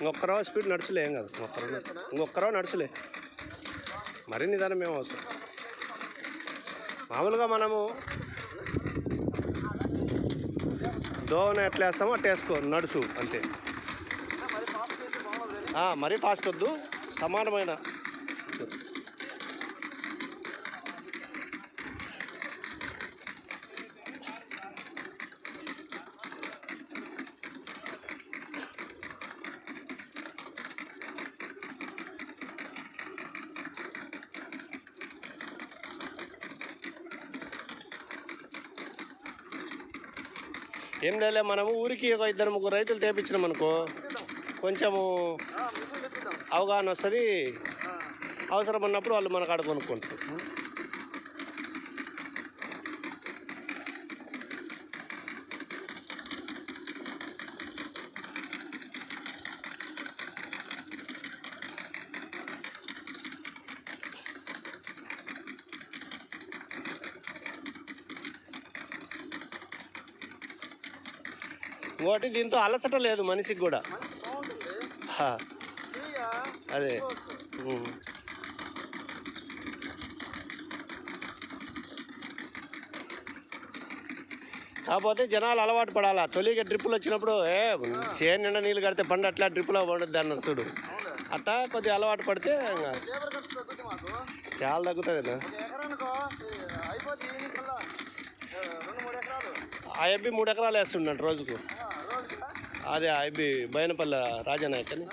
ఇంకొక్కరో speed నడుచులే ఏం కాదు. ఇంకొక్కరో ఇంకొక్కరో నడుచులే. మరీ నిదానం ఏం అవసరం. మామూలుగా మనము దోవన ఎట్లా వేస్తామో అట్లా వేసుకో నడుచు అంతే. మరి మరీ ఫాస్ట్ వద్దు. సమానమైన ఏం లేలే మనము ఊరికి ఒక ఇద్దరు ముగ్గురు రైతులు తెప్పించినాం అనుకో కొంచెము అవగాహన వస్తుంది. అవసరం ఉన్నప్పుడు వాళ్ళు మన కాడ కొనుక్కుంటారు. ఇంకోటి దీంతో అలసట లేదు మనిషికి కూడా. అదే. కాకపోతే జనాలు అలవాటు పడాలా? తొలిగా డ్రిప్పులు వచ్చినప్పుడు ఏ చేను నిండా నీళ్ళు కడితే పండు అట్లా డ్రిప్పులో పడుద్ది అన్నారు చూడు. అట్టా కొద్దిగా అలవాటు పడితే చాలా తగ్గుతుంది ఆ, రెండు మూడు ఎకరాలు. ఆ, రోజుకి. అదే ఆ అబ్బి బైనపల్లి రాజానాయక్ అని.